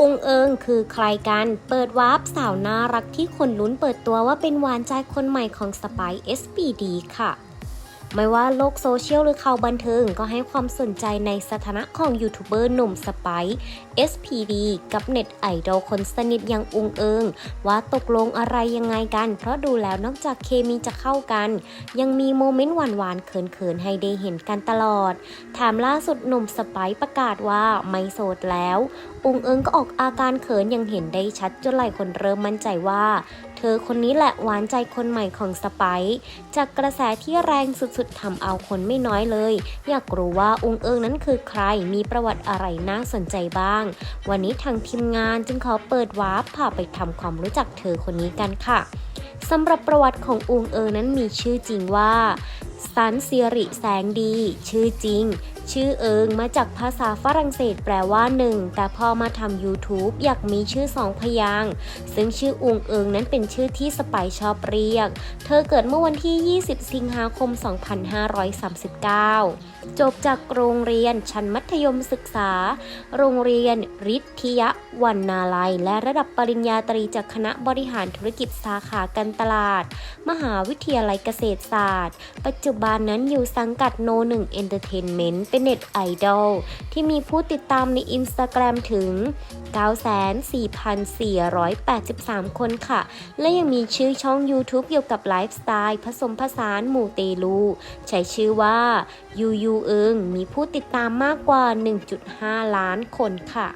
องเอิงคือใครกัน เปิดวาร์ปสาวน่ารักที่คนลุ้นเปิดตัวว่าเป็นหวานใจคนใหม่ของสไป SPD ค่ะ ไม่ว่าโลกโซเชียลหรือข่าวบันเทิงก็ให้ความสนใจในสถานะของยูทูบเบอร์หนุ่มสไป SPD กับเน็ตไอดอลคนสนิทอย่างอุงเอิง ว่าตกลงอะไรยังไงกัน เพราะดูแล้วนอกจากเคมีจะเข้ากัน ยังมีโมเมนต์หวานๆเขินๆ ให้ได้เห็นกันตลอดแถมล่าสุดหนุ่มสไปประกาศว่าไม่โสดแล้ว อุงเอิงก็ออกอาการเขินยังเห็นได้ชัดจนหลายคนเริ่มมั่นใจว่า เธอคนนี้แหละหวานใจคนใหม่ของสไปซ์จากกระแสที่แรงสุดๆทำเอาคนไม่น้อยเลย อยากรู้ว่าอุงเอิงนั้นคือใครมีประวัติอะไรน่าสนใจบ้าง วันนี้ทางทีมงานจึงขอเปิดวาร์ปพาไปทำความรู้จักเธอคนนี้กันค่ะสำหรับประวัติของอุงเอิงนั้นมีชื่อจริงว่าสันสิริแสงดี ชื่อจริง ชื่อเอิงมาจากภาษาฝรั่งเศสแปลว่าหนึ่งแต่พอมาทำ YouTube อยากมีชื่อสองพยางซึ่งชื่ออุงเอิงนั้นเป็นชื่อที่สไปชอบเรียก เธอเกิดเมื่อวันที่ 20 สิงหาคม 2539 จบจากโรงเรียนชั้นมัธยมศึกษา โรงเรียนฤทธิยะวันนาลัย และระดับปริญญาตรีจากคณะบริหารธุรกิจสาขาการตลาด มหาวิทยาลัยเกษตรศาสตร์ ปัจจุบันนั้นอยู่สังกัดโนหนึ่งเอนเตอร์เทนเมนต์เป็นเน็ตไอดอลที่มีผู้ติดตามในอินสตาแกรมถึง 94,483 คนค่ะ และยังมีชื่อช่อง YouTube เกี่ยวกับไลฟ์สไตล์ผสมผสานหมู่เตลู ใช้ชื่อว่ายูยูเอิงมีผู้ติดตามมากกว่า 1.5 ล้านคนค่ะ